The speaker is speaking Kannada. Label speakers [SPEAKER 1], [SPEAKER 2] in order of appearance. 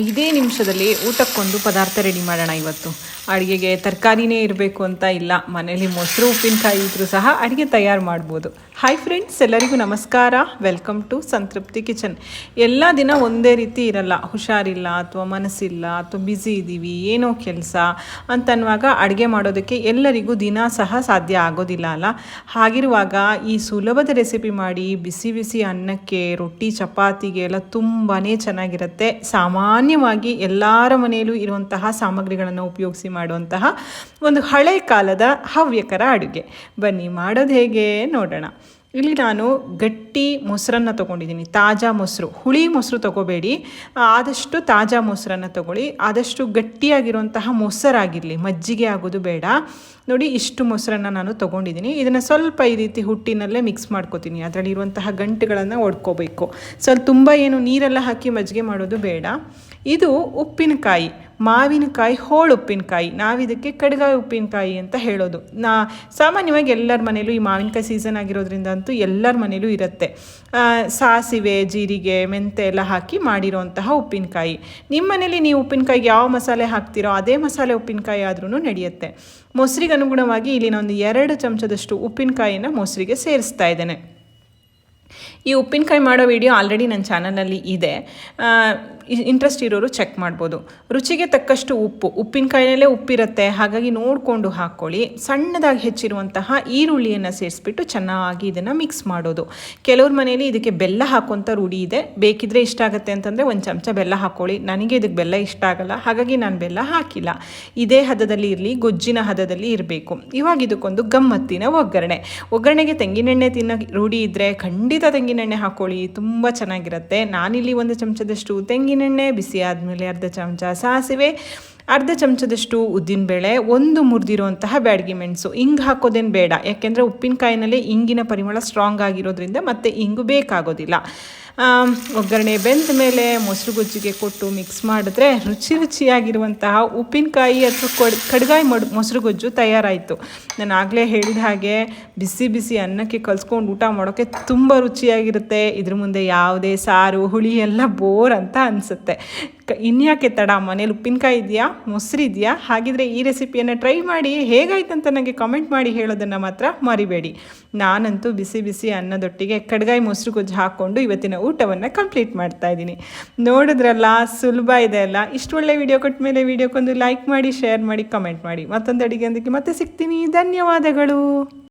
[SPEAKER 1] ಐದೇ ನಿಮಿಷದಲ್ಲಿ ಊಟಕ್ಕೊಂದು ಪದಾರ್ಥ ರೆಡಿ ಮಾಡೋಣ ಇವತ್ತು. ಅಡುಗೆಗೆ ತರಕಾರಿನೇ ಇರಬೇಕು ಅಂತ ಇಲ್ಲ. ಮನೇಲಿ ಮೊಸರು, ಉಪ್ಪಿನಕಾಯಿ ಇದ್ರೂ ಸಹ ಅಡುಗೆ ತಯಾರು ಮಾಡ್ಬೋದು. ಹಾಯ್ ಫ್ರೆಂಡ್ಸ್ ಎಲ್ಲರಿಗೂ ನಮಸ್ಕಾರ. ವೆಲ್ಕಮ್ ಟು ಸಂತೃಪ್ತಿ ಕಿಚನ್ ಎಲ್ಲ ದಿನ ಒಂದೇ ರೀತಿ ಇರಲ್ಲ. ಹುಷಾರಿಲ್ಲ, ಅಥವಾ ಮನಸ್ಸಿಲ್ಲ, ಅಥವಾ ಬ್ಯುಸಿ ಇದ್ದೀವಿ ಏನೋ ಕೆಲಸ ಅಂತನ್ನುವಾಗ ಅಡುಗೆ ಮಾಡೋದಕ್ಕೆ ಎಲ್ಲರಿಗೂ ದಿನ ಸಹ ಸಾಧ್ಯ ಆಗೋದಿಲ್ಲ ಅಲ್ಲ. ಹಾಗಿರುವಾಗ ಈ ಸುಲಭದ ರೆಸಿಪಿ ಮಾಡಿ, ಬಿಸಿ ಬಿಸಿ ಅನ್ನಕ್ಕೆ, ರೊಟ್ಟಿ ಚಪಾತಿಗೆ ಎಲ್ಲ ತುಂಬಾ ಚೆನ್ನಾಗಿರುತ್ತೆ ಸಾಮಾನ್ಯವಾಗಿ ಎಲ್ಲರ ಮನೆಯಲ್ಲೂ ಇರುವಂತಹ ಸಾಮಗ್ರಿಗಳನ್ನು ಉಪಯೋಗಿಸಿ ಮಾಡುವಂತಹ ಒಂದು ಹಳೆ ಕಾಲದ ಹವ್ಯಕರ ಅಡುಗೆ. ಬನ್ನಿ, ಮಾಡೋದು ಹೇಗೆ ನೋಡೋಣ. ಇಲ್ಲಿ ನಾನು ಗಟ್ಟಿ ಮೊಸರನ್ನು ತೊಗೊಂಡಿದ್ದೀನಿ. ತಾಜಾ ಮೊಸರು, ಹುಳಿ ಮೊಸರು ತೊಗೋಬೇಡಿ. ಆದಷ್ಟು ತಾಜಾ ಮೊಸರನ್ನು ತೊಗೊಳ್ಳಿ. ಆದಷ್ಟು ಗಟ್ಟಿಯಾಗಿರುವಂತಹ ಮೊಸರಾಗಿರಲಿ. ಮಜ್ಜಿಗೆ ಆಗೋದು ಬೇಡ. ನೋಡಿ, ಇಷ್ಟು ಮೊಸರನ್ನು ನಾನು ತೊಗೊಂಡಿದ್ದೀನಿ. ಇದನ್ನು ಸ್ವಲ್ಪ ಈ ರೀತಿ ಹುಟ್ಟಿನಲ್ಲೇ ಮಿಕ್ಸ್ ಮಾಡ್ಕೋತೀನಿ. ಅದರಲ್ಲಿರುವಂತಹ ಗಂಟುಗಳನ್ನು ಒಡ್ಕೋಬೇಕು. ಸ್ವಲ್ಪ ತುಂಬ ಏನು ನೀರೆಲ್ಲ ಹಾಕಿ ಮಜ್ಜಿಗೆ ಮಾಡೋದು ಬೇಡ. ಇದು ಉಪ್ಪಿನಕಾಯಿ, ಮಾವಿನಕಾಯಿ ಹೋಳು ಉಪ್ಪಿನಕಾಯಿ ನಾವಿದಕ್ಕೆ ಕಡ್ಗಾಯಿ ಉಪ್ಪಿನಕಾಯಿ ಅಂತ ಹೇಳೋದು. ನಾ, ಸಾಮಾನ್ಯವಾಗಿ ಎಲ್ಲರ ಮನೇಲೂ ಈ ಮಾವಿನಕಾಯಿ ಸೀಸನ್ ಆಗಿರೋದ್ರಿಂದ ಅಂತೂ ಎಲ್ಲರ ಮನೇಲೂ ಇರುತ್ತೆ. ಸಾಸಿವೆ, ಜೀರಿಗೆ ಮೆಂತೆ ಎಲ್ಲ ಹಾಕಿ ಮಾಡಿರೋಂತಹ ಉಪ್ಪಿನಕಾಯಿ. ನಿಮ್ಮ ಮನೇಲಿ ನೀವು ಉಪ್ಪಿನಕಾಯಿಗೆ ಯಾವ ಮಸಾಲೆ ಹಾಕ್ತಿರೋ ಅದೇ ಮಸಾಲೆ ಉಪ್ಪಿನಕಾಯಿ ಆದ್ರೂ ನಡೆಯುತ್ತೆ. ಮೊಸರಿಗೆ ಅನುಗುಣವಾಗಿ ಇಲ್ಲಿ ನಾನು ಎರಡು ಚಮಚದಷ್ಟು ಉಪ್ಪಿನಕಾಯಿನ ಮೊಸರಿಗೆ ಸೇರಿಸ್ತಾ ಇದ್ದೇನೆ. ಈ ಉಪ್ಪಿನಕಾಯಿ ಮಾಡೋ ವಿಡಿಯೋ ಆಲ್ರೆಡಿ ನನ್ನ ಚಾನಲಲ್ಲಿ ಇದೆ. ಇಂಟ್ರೆಸ್ಟ್ ಇರೋರು ಚೆಕ್ ಮಾಡ್ಬೋದು. ರುಚಿಗೆ ತಕ್ಕಷ್ಟು ಉಪ್ಪು ಉಪ್ಪಿನಕಾಯಿನಲ್ಲೇ ಉಪ್ಪಿರುತ್ತೆ, ಹಾಗಾಗಿ ನೋಡಿಕೊಂಡು ಹಾಕ್ಕೊಳ್ಳಿ. ಸಣ್ಣದಾಗಿ ಹೆಚ್ಚಿರುವಂತಹ ಈರುಳ್ಳಿಯನ್ನು ಸೇರಿಸ್ಬಿಟ್ಟು ಚೆನ್ನಾಗಿ ಇದನ್ನು ಮಿಕ್ಸ್ ಮಾಡೋದು. ಕೆಲವ್ರ ಮನೆಯಲ್ಲಿ ಇದಕ್ಕೆ ಬೆಲ್ಲ ಹಾಕುವಂಥ ರೂಢಿ ಇದೆ. ಬೇಕಿದ್ರೆ ಇಷ್ಟ ಆಗುತ್ತೆ ಅಂತಂದರೆ ಒಂದು ಚಮಚ ಬೆಲ್ಲ ಹಾಕ್ಕೊಳ್ಳಿ. ನನಗೆ ಇದಕ್ಕೆ ಬೆಲ್ಲ ಇಷ್ಟ ಆಗಲ್ಲ, ಹಾಗಾಗಿ ನಾನು ಬೆಲ್ಲ ಹಾಕಿಲ್ಲ. ಇದೇ ಹದದಲ್ಲಿ ಇರಲಿ, ಗೊಜ್ಜಿನ ಹದದಲ್ಲಿ ಇರಬೇಕು. ಇವಾಗ ಇದಕ್ಕೊಂದು ಗಮ್ಮತ್ತಿನ ಒಗ್ಗರಣೆ. ಒಗ್ಗರಣೆಗೆ ತೆಂಗಿನೆಣ್ಣೆ ತಿನ್ನೋ ರೂಢಿ ಇದ್ದರೆ ಖಂಡಿತ ತೆಂಗಿನೆಣ್ಣೆ ಹಾಕೊಳ್ಳಿ ತುಂಬ ಚೆನ್ನಾಗಿರುತ್ತೆ. ನಾನಿಲ್ಲಿ ಒಂದು ಚಮಚದಷ್ಟು ತೆಂಗಿನೆಣ್ಣೆ ಬಿಸಿ ಆದಮೇಲೆ ಅರ್ಧ ಚಮಚ ಸಾಸಿವೆ ಅರ್ಧ ಚಮಚದಷ್ಟು ಉದ್ದಿನಬೇಳೆ ಒಂದು ಮುರಿದಿರುವಂತಹ ಬ್ಯಾಡಗಿ ಮೆಣಸು. ಹಿಂಗೆ ಹಾಕೋದೇನು ಬೇಡ. ಯಾಕೆಂದರೆ ಉಪ್ಪಿನಕಾಯಿನಲ್ಲಿ ಇಂಗಿನ ಪರಿಮಳ ಸ್ಟ್ರಾಂಗ್ ಆಗಿರೋದ್ರಿಂದ ಮತ್ತೆ ಇಂಗು ಬೇಕಾಗೋದಿಲ್ಲ. ಒಗ್ಗರಣೆ ಬೆಂದ ಮೇಲೆ ಮೊಸರು ಗೊಜ್ಜಿಗೆ ಕೊಟ್ಟು ಮಿಕ್ಸ್ ಮಾಡಿದ್ರೆ ರುಚಿ ರುಚಿಯಾಗಿರುವಂತಹ ಉಪ್ಪಿನಕಾಯಿ ಅಥವಾ ಕೊಡ್, ಕಡ್ಗಾಯಿ ಮಡ್ ಮೊಸರು ಗೊಜ್ಜು ತಯಾರಾಯಿತು. ನಾನು ಆಗಲೇ ಹೇಳಿದ ಹಾಗೆ ಬಿಸಿ ಬಿಸಿ ಅನ್ನಕ್ಕೆ ಕಲ್ಸ್ಕೊಂಡು ಊಟ ಮಾಡೋಕ್ಕೆ ತುಂಬ ರುಚಿಯಾಗಿರುತ್ತೆ. ಇದ್ರ ಮುಂದೆ ಯಾವುದೇ ಸಾರು, ಹುಳಿ ಎಲ್ಲ ಬೋರ್ ಅಂತ ಅನಿಸುತ್ತೆ. ಇನ್ಯಾಕೆ ತಡ? ಮನೇಲಿ ಉಪ್ಪಿನಕಾಯಿ ಇದೆಯಾ? ಮೊಸರು ಇದೆಯಾ? ಹಾಗಿದ್ರೆ ಈ ರೆಸಿಪಿಯನ್ನು ಟ್ರೈ ಮಾಡಿ ಹೇಗಾಯ್ತು ಅಂತ ನನಗೆ ಕಮೆಂಟ್ ಮಾಡಿ ಹೇಳೋದನ್ನು ಮಾತ್ರ ಮರಿಬೇಡಿ. ನಾನಂತೂ ಬಿಸಿ ಬಿಸಿ ಅನ್ನದೊಟ್ಟಿಗೆ ಕಡ್ಗಾಯಿ ಮೊಸರು ಗೊಜ್ಜು ಹಾಕ್ಕೊಂಡು ಇವತ್ತಿನ ಊಟವನ್ನು ಕಂಪ್ಲೀಟ್ ಮಾಡ್ತಾ ಇದ್ದೀನಿ. ನೋಡಿದ್ರಲ್ಲ, ಸುಲಭ ಇದೆ ಅಲ್ಲ? ಇಷ್ಟು ಒಳ್ಳೆ ವಿಡಿಯೋ ಕೊಟ್ಟ ಮೇಲೆ ವಿಡಿಯೋಕ್ಕೊಂದು ಲೈಕ್ ಮಾಡಿ ಶೇರ್ ಮಾಡಿ ಕಮೆಂಟ್ ಮಾಡಿ. ಮತ್ತೊಂದು ಅಡುಗೆ ಅಂದಕ್ಕೆ ಮತ್ತೆ ಸಿಗ್ತೀನಿ. ಧನ್ಯವಾದಗಳು.